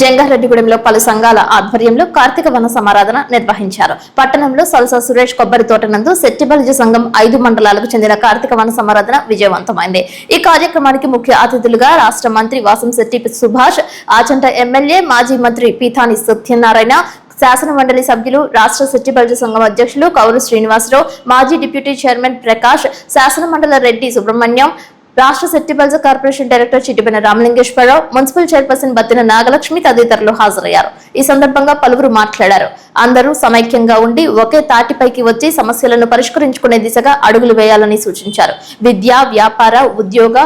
జంగారెడ్డిగూడెంలో పలు సంఘాల ఆధ్వర్యంలో కార్తీక వన సమారాధన నిర్వహించారు. పట్టణంలో సల్సా సురేష్ కొబ్బరి తోట నందు సెట్టిబలిజ సంఘం ఐదు మండలాలకు చెందిన కార్తీక వన సమారాధన విజయవంతమైంది. ఈ కార్యక్రమానికి ముఖ్య అతిథులుగా రాష్ట్ర మంత్రి వాసంశెట్టి సుభాష్ ఆచంట ఎమ్మెల్యే మాజీ మంత్రి పీతాని సత్యనారాయణ శాసన మండలి సభ్యులు రాష్ట్ర సెట్టిబల్జ సంఘం అధ్యక్షులు కౌలు శ్రీనివాసరావు మాజీ డిప్యూటీ చైర్మన్ ప్రకాష్ శాసన మండల రెడ్డి సుబ్రహ్మణ్యం రాష్ట్ర Settibalija corporation director Chittibena Ramalingeswararao municipal chairperson Battina Nagalakshmi తదితరులు హాజరయ్యారు. ఈ సందర్భంగా పలువురు మాట్లాడారు. అందరూ సమైక్యంగా ఉండి ఒకే తాటిపైకి వచ్చి సమస్యలను పరిష్కరించుకునే దిశగా అడుగులు వేయాలని సూచించారు. విద్య వ్యాపార ఉద్యోగ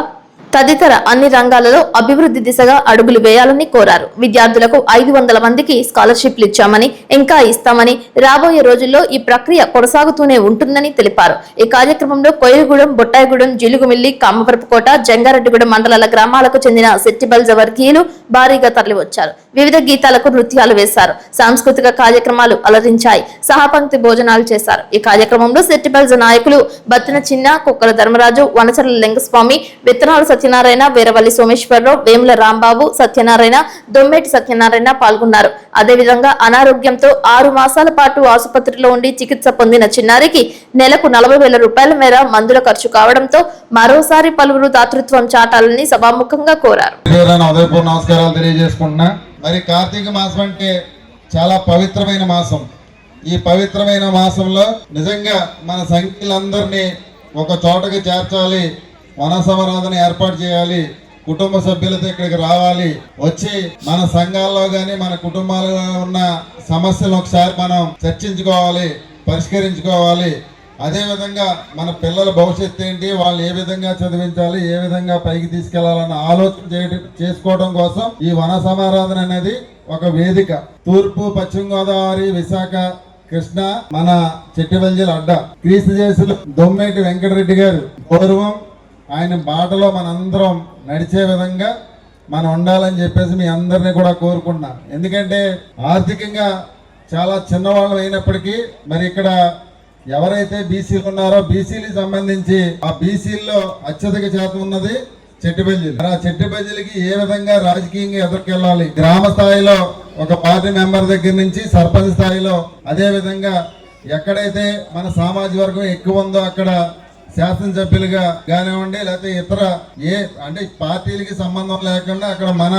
తదితర అన్ని రంగాలలో అభివృద్ధి దిశగా అడుగులు వేయాలని కోరారు. విద్యార్థులకు ఐదు వందల మందికి స్కాలర్షిప్లు ఇచ్చామని ఇంకా ఇస్తామని రాబోయే రోజుల్లో ఈ ప్రక్రియ కొనసాగుతూనే ఉంటుందని తెలిపారు. ఈ కార్యక్రమంలో కొయ్యగూడెం బొట్టాయిగూడెం జిలుగుమిల్లి కామవరపుకోట జంగారెడ్డిగూడెం మండలాల గ్రామాలకు చెందిన సెట్టిబల్జ జవర్గీయులు భారీగా తరలివచ్చారు. వివిధ గీతాలకు నృత్యాలు వేశారు. సాంస్కృతిక కార్యక్రమాలు అలరించాయి. సహపంక్తి భోజనాలు చేశారు. ఈ కార్యక్రమంలో సెట్టిబల్జ నాయకులు బత్తిన చిన్న కుక్కల ధర్మరాజు వనచర్ల లింగస్వామి విత్తనాల సత్యనారాయణ వీరవల్లి సోమేశ్వరరావు వేముల రాంబాబు సత్యనారాయణ దొమ్మేటి సత్యనారాయణ పాల్గొన్నారు. అదేవిధంగా అనారోగ్యంతో ఆరు మాసాల పాటు ఆసుపత్రిలో ఉండి చికిత్స పొందిన చిన్నారికి నెలకు నలభై వేల రూపాయల మేర మందుల ఖర్చు కావడంతో మరోసారి పలువురు దాతృత్వం చాటాలని సభాముఖంగా కోరారు. నమస్కారాలు తెలియజేసుకుంటున్నా. మరి కార్తీక మాసం అంటే చాలా పవిత్రమైన మాసం. ఈ పవిత్రమైన మాసంలో నిజంగా మన సంఖ్యలందరినీ ఒక చోటకి చేర్చాలి. వన సమరాధన ఏర్పాటు చేయాలి. కుటుంబ సభ్యులతో ఇక్కడికి రావాలి. వచ్చి మన సంఘాల్లో కానీ మన కుటుంబాలలో ఉన్న సమస్యలు ఒకసారి మనం చర్చించుకోవాలి పరిష్కరించుకోవాలి. అదేవిధంగా మన పిల్లల భవిష్యత్తు ఏంటి వాళ్ళు ఏ విధంగా చదివించాలి ఏ విధంగా పైకి తీసుకెళ్ళాలన్న ఆలోచన చేయడం చేసుకోవడం కోసం ఈ వన సమారాధన అనేది ఒక వేదిక. తూర్పు పశ్చిమ గోదావరి విశాఖ కృష్ణ మన చెట్టివల్జల అడ్డ. క్రీస్తు చేసులు దొమ్మేటి వెంకటరెడ్డి గారు పూర్వం ఆయన బాటలో మనందరం నడిచే విధంగా మనం ఉండాలని చెప్పేసి మీ అందరినీ కూడా కోరుకుంటున్నా. ఎందుకంటే ఆర్థికంగా చాలా చిన్నవాళ్ళం అయినప్పటికీ మరి ఇక్కడ ఎవరైతే బీసీలు ఉన్నారో బీసీలకు సంబంధించి ఆ బీసీల్లో అత్యధిక శాతం ఉన్నది చెట్టుబెజ్జీలు ఆ చెట్టుబెజ్జీలకి ఏ విధంగా రాజకీయంగా ఎదుర్కెళ్ళాలి? గ్రామ స్థాయిలో ఒక పార్టీ మెంబర్ దగ్గర నుంచి సర్పంచ్ స్థాయిలో. అదే విధంగా ఎక్కడైతే మన సామాజిక వర్గం ఎక్కువ ఉందో అక్కడ శాసనసభ్యులుగా కానివ్వండి లేకపోతే ఇతర ఏ అంటే పార్టీలకి సంబంధం లేకుండా అక్కడ మన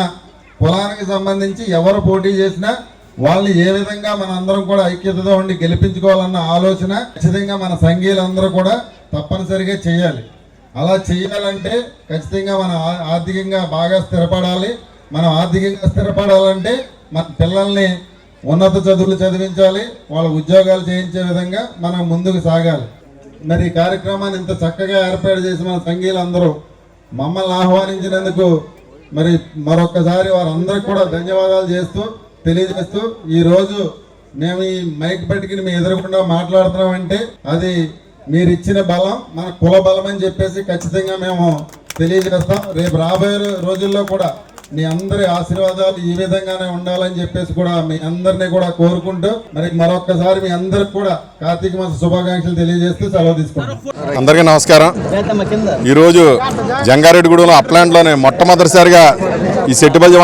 కులానికి సంబంధించి ఎవరు పోటీ చేసినా వాళ్ళని ఏ విధంగా మన అందరం కూడా ఐక్యతతో ఉండి గెలిపించుకోవాలన్న ఆలోచన ఖచ్చితంగా మన సంఘీయులందరూ కూడా తప్పనిసరిగా చేయాలి. అలా చేయాలంటే ఖచ్చితంగా మన ఆర్థికంగా బాగా స్థిరపడాలి. మనం ఆర్థికంగా స్థిరపడాలంటే మన పిల్లల్ని ఉన్నత చదువులు చదివించాలి. వాళ్ళ ఉద్యోగాలు చేయించే విధంగా మనం ముందుకు సాగాలి. మరి ఈ కార్యక్రమాన్ని ఇంత చక్కగా ఏర్పాటు చేసి మన సంఘీయులందరూ మమ్మల్ని ఆహ్వానించినందుకు మరి మరొకసారి వారందరికి కూడా ధన్యవాదాలు చేస్తూ తెలియజేస్తూ ఈరోజు మేము ఈ మైక్ పట్టుకుని మీ ఎదురకుండా మాట్లాడుతున్నామంటే అది మీరు ఇచ్చిన బలం మన కుల బలం అని చెప్పేసి ఖచ్చితంగా మేము తెలియజేస్తాం. రేపు రాబోయే రోజుల్లో కూడా మీ అందరి ఆశీర్వాదాలు ఈ విధంగానే ఉండాలని చెప్పేసి కూడా మీ అందరినీ కూడా కోరుకుంటూ మరి మరొక్కసారి మీ అందరికి కూడా కార్తీక మాస శుభాకాంక్షలు తెలియజేస్తూ సెలవు తీసుకుంటాం అందరికీ నమస్కారం. ఈరోజు జంగారెడ్డిగూడెంలో అప్లాంట్లోనే మొట్టమొదటిసారిగా ఈ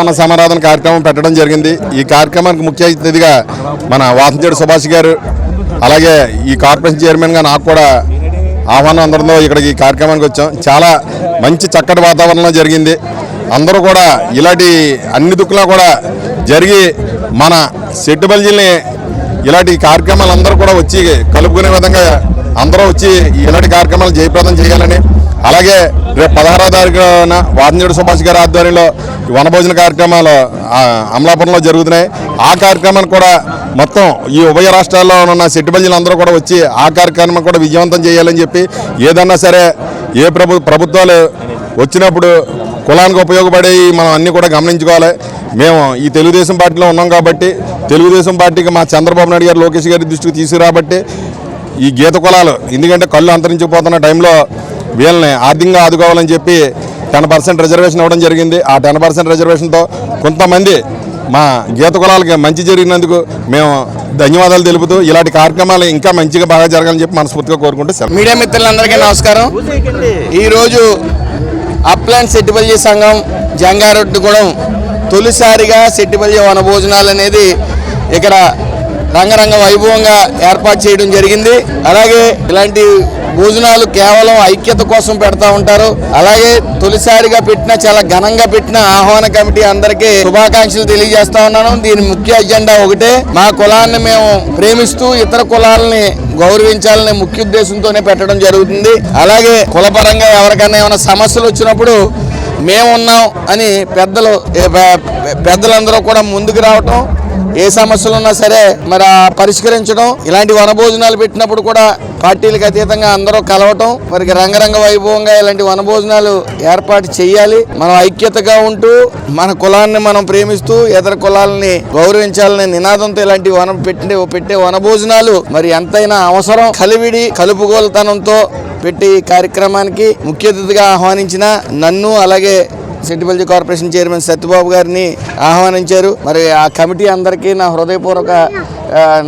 వన సమారాధన కార్యక్రమం పెట్టడం జరిగింది. ఈ కార్యక్రమానికి ముఖ్య అతిథిగా మన వాసంచేడు సుభాష్ గారు అలాగే ఈ కార్పొరేషన్ చైర్మన్గా నాకు కూడా ఆహ్వానం అందరితో ఇక్కడికి ఈ కార్యక్రమానికి వచ్చాం. చాలా మంచి చక్కటి వాతావరణంలో జరిగింది. అందరూ కూడా ఇలాంటి అన్ని దుక్కులా కూడా జరిగి మన సెట్టుబల్జిల్ని ఇలాంటి కార్యక్రమాలు అందరూ కూడా వచ్చి కలుపుకునే విధంగా అందరూ వచ్చి ఇలాంటి కార్యక్రమాలు జయప్రదం చేయాలని అలాగే రేపు పదహారో తారీఖున వాదంజుడు సుభాష్ గారి ఆధ్వర్యంలో వనభోజన కార్యక్రమాలు అమలాపురంలో జరుగుతున్నాయి. ఆ కార్యక్రమాన్ని కూడా మొత్తం ఈ ఉభయ రాష్ట్రాల్లో ఉన్న సిట్టుబల్జీలు అందరూ కూడా వచ్చి ఆ కార్యక్రమం కూడా విజయవంతం చేయాలని చెప్పి ఏదన్నా సరే ఏ ప్రభు ప్రభుత్వాలు వచ్చినప్పుడు కులానికి ఉపయోగపడే మనం అన్నీ కూడా గమనించుకోవాలి. మేము ఈ తెలుగుదేశం పార్టీలో ఉన్నాం కాబట్టి తెలుగుదేశం పార్టీకి మా చంద్రబాబు నాయుడు గారు లోకేష్ గారి దృష్టికి తీసుకురాబట్టి ఈ గీత కులాలు ఎందుకంటే కళ్ళు అంతరించిపోతున్న టైంలో వీళ్ళని ఆర్థికంగా ఆదుకోవాలని చెప్పి టెన్ పర్సెంట్ రిజర్వేషన్ ఇవ్వడం జరిగింది. ఆ టెన్ పర్సెంట్ రిజర్వేషన్తో కొంతమంది మా గీత కులాలకి మంచి జరిగినందుకు మేము ధన్యవాదాలు తెలుపుతూ ఇలాంటి కార్యక్రమాలు ఇంకా మంచిగా బాగా జరగాలని చెప్పి మనస్ఫూర్తిగా కోరుకుంటూ మీడియా మిత్రులందరికీ నమస్కారం. ఈరోజు అప్లాంట్ సెట్టిపల్లి సంఘం జంగారెడ్డిగూడెం తొలిసారిగా సెట్టిపల్లి వనభోజనాలు అనేది ఇక్కడ రంగరంగ వైభవంగా ఏర్పాటు చేయడం జరిగింది. అలాగే ఇలాంటి భోజనాలు కేవలం ఐక్యత కోసం పెడతా ఉంటారు. అలాగే తొలిసారిగా పెట్టిన చాలా ఘనంగా పెట్టిన ఆహ్వాన కమిటీ అందరికీ శుభాకాంక్షలు తెలియజేస్తా ఉన్నాను. దీని ముఖ్య ఎజెండా ఒకటే మా కులాన్ని మేము ప్రేమిస్తూ ఇతర కులాలని గౌరవించాలనే ముఖ్య ఉద్దేశంతోనే పెట్టడం జరుగుతుంది. అలాగే కులపరంగా ఎవరికైనా ఏమైనా సమస్యలు వచ్చినప్పుడు మేమున్నాం అని పెద్దలు పెద్దలందరూ కూడా ముందుకు రావటం ఏ సమస్యలు ఉన్నా సరే మరి పరిష్కరించడం ఇలాంటి వనభోజనాలు పెట్టినప్పుడు కూడా పార్టీలకు అతీతంగా అందరూ కలవటం మరి రంగరంగ వైభవంగా ఇలాంటి వనభోజనాలు ఏర్పాటు చేయాలి మనం ఐక్యతగా ఉంటూ మన కులాన్ని మనం ప్రేమిస్తూ ఇతర కులాలని గౌరవించాలనే నినాదంతో ఇలాంటి వన పెట్టే పెట్టే వనభోజనాలు మరి ఎంతైనా అవసరం. కలివిడి కలుపుగోలుతనంతో పెట్టి ఈ కార్యక్రమానికి ముఖ్య అతిథిగా ఆహ్వానించిన నన్ను అలాగే సెట్టిపల్లి కార్పొరేషన్ చైర్మన్ సత్యబాబు గారిని ఆహ్వానించారు. మరి ఆ కమిటీ అందరికీ నా హృదయపూర్వక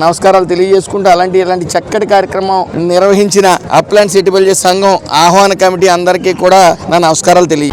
నమస్కారాలు తెలియజేసుకుంటూ అలాంటి ఇలాంటి చక్కటి కార్యక్రమం నిర్వహించిన అప్లాంట్ సెట్టిపల్లి సంఘం ఆహ్వాన కమిటీ అందరికీ కూడా నా నమస్కారాలు తెలియ